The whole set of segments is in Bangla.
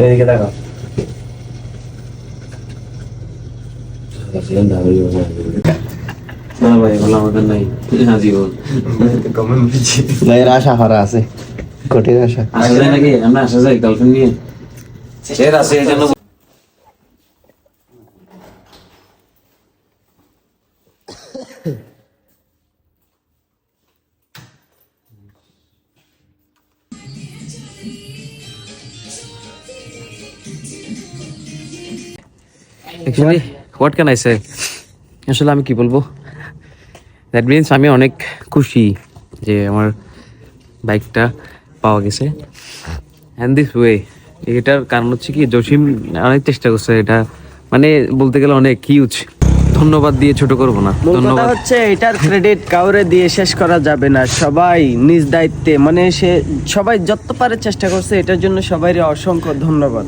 এদিকে দেখো। আশা করা আছে। কঠিন আশা। আসা যায় নাকি আমরা আসা যাই গার্লফ্রেন্ড নিয়ে? এর আছে actually what can I say আসলে আমি কি বলব? দ্যাট মিনস আমি অনেক খুশি যে আমার বাইকটা পাওয়া গেছে। অ্যান্ড দিস ওয়ে এটার কারণ হচ্ছে কি জসিম অনেক চেষ্টা করছে এটা। মানে বলতে গেলে অনেক হিউজ ধন্যবাদ দিয়ে ছোট করব না। ধন্যবাদ। হচ্ছে এটার ক্রেডিট কাউরে দিয়ে শেষ করা যাবে না। সবাই নিজ দায়িত্বে মানে সে সবাই যত পারে চেষ্টা করছে এটার জন্য সবাই অসংখ্য ধন্যবাদ।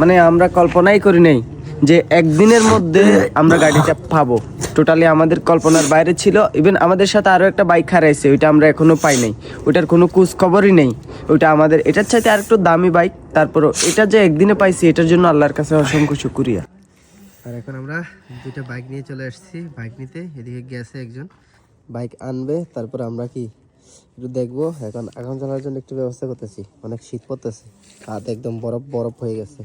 মানে আমরা কল্পনাই করি নাই। যে একদিনের মধ্যে আমরা গাড়িটা পাবো। টোটালি আমাদের কল্পনার বাইরে ছিল। ইভেন আমাদের সাথে আরও একটা বাইক হারাইছে, ওইটা আমরা এখনও পাই নাই। ওইটার কোনো কুচ খবরই নেই। ওইটা আমাদের, এটার চাইতে আর একটু দামি বাইক তারপরও এটা যে একদিনে পাইছি, এটার জন্য আল্লাহর কাছে অসংখ্য শুক্রিয়া। আর এখন আমরা দুইটা বাইক নিয়ে চলে আসছি। বাইক নিতে, এদিকে গেছে একজন। বাইক আনবে, তারপর আমরা কি একটু দেখব। এখন এখন চলার জন্য একটু ব্যবস্থা করতেছি। অনেক শীত পড়তেছে। হাত একদম বরফ বরফ হয়ে গেছে।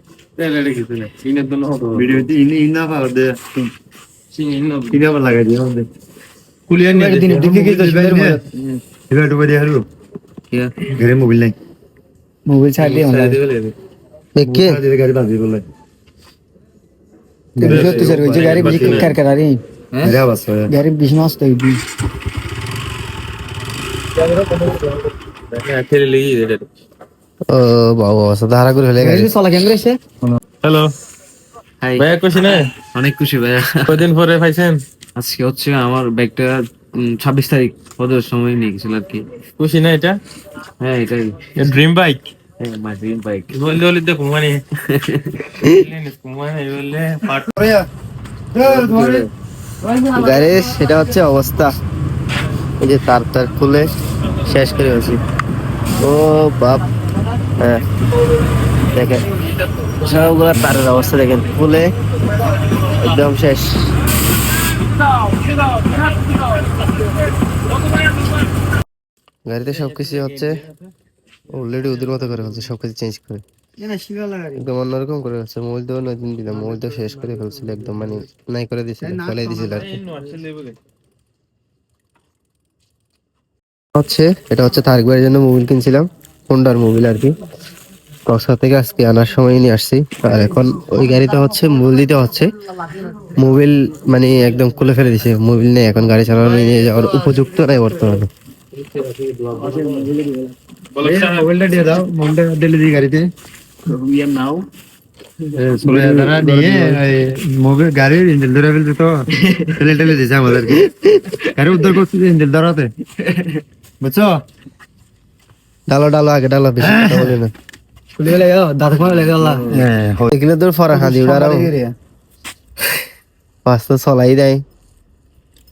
হু। ও বাপ Problem ne diyor? Video di ini inna var de. Ini apa lagi dia onde? Kuliah ni din din ke to sebentar mo. Iba tu dia haru. Gare mobil nahi. Mobile ছাড় দিয়ে আমরা এ কে Dia gari bazi bolle. সত্যি স্যার ওই যে গাড়ি বেশি কার কার আরে Gare bas hoya. গাড়ি বেশি নষ্ট হয়ে গেছে ও বাবা করে ফেলে চলা হ্যালো হাই ভাইয়া খুশি না? অনেক খুশি ভাইয়া। কদিন পরে পাইছেন? আজকে হচ্ছে আমার ব্যাগটা ছাব্বিশ তারিখ পদের সময় নিয়ে গেছিল আর কি। খুশি না এটা? হ্যাঁ এটাই। Dream bike my dream bike বললে বলে দেখো মানে মানে বললে পার্ট গাড়ি সেটা হচ্ছে অবস্থা। এই যে তার তার খুলে শেষ করে আছি ও বাপ। হ্যাঁ। দেখেন সবগুলো তারের অবস্থা দেখেন খুলে একদম শেষ। গাড়িতে সবকিছু হচ্ছে অলরেডি ওদের মতো করে ফেলছে, সবকিছু চেঞ্জ করে। একদম অন্যরকম করে ফেলছে মোবাইল তো নতুন দিলাম মোবাইল তো শেষ করে ফেলছিল, একদম মানে নাই করে দিয়েছিল ফেলাই দিয়েছিল আর হচ্ছে, এটা হচ্ছে তারিক ভাইয়ের জন্য মোবাইল কিনছিলাম। হোন্ডার মোবাইল আর কি। কক্সবাজার থেকে আজকে আনার সময় নিয়ে আসছি। আর এখন ওই গাড়িতে হচ্ছে মোবাইল দিতে হচ্ছে। মোবিল মানে একদম খুলে ফেলে দিছে। মোবিল নেই, এখন গাড়ি চালানো নিয়ে যাওয়ার উপযুক্ত নাই বর্তমানে। গাড়িতে। গাড়ি বুঝছ? ডালো ডালো আগে ডালো বেশি হ্যাঁ। কথা বলি না। ফুলিয়ে হ্যাঁ, চলাই দেয়।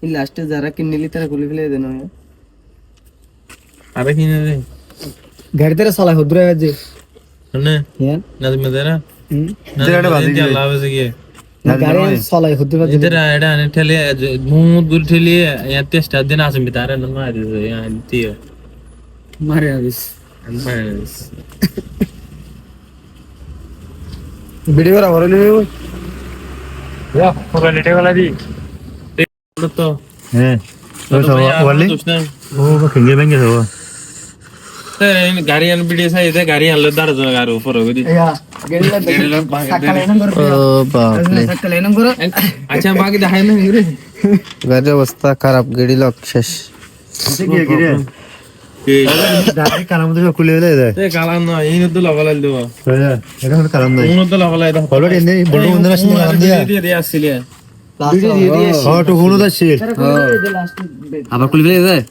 এই লাস্টে যারা কিনে নিলি তারা গুলি ফেলে চলাই হদুরা হ্যাঁ। যে শুনে? না তুমি চলাই হদুরা যে দেরা মুদ গুলি ঠেলে ইয়া তেষ্টা দিন আসবে তারা না মারি Mariavis. Mariavis. व्हिडिओ आवरले या फुगाले ठेवला दी ते. तो. हे तो वाले हो खंगे बंगे हो गाडी आणि बीडी साई ते गाडी आणलं दार जण गारू फरक दी अच्छा बाकी दहा नाही रे गाडी अवस्था खराब गाडीला अक्षश কালাম তো খুলে দিলে যায় কালাম না এই নতো লাগালাই দেব এটা হলো কালাম নাই উনো তো দাও অলরেডি এনে বড় বন্ধ না কালাম দিয়া দিয়ে দিয়ে আসছিলে। তো হুনো দাসি আবার খুলে ফেলে যায়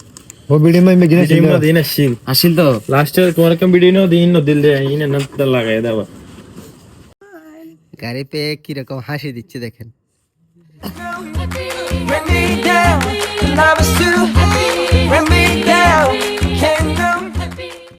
ও বিডি মাই মেগিনা টিম না দিন আসছিল আসিল তো? লাস্ট তোমার কম ভিডিও নো দিন নো দিল দে ইনে নতো লাগাই দাও গাড়ি পেয়ে কীরকম হাসি দিচ্ছে দেখেন। Bring me down,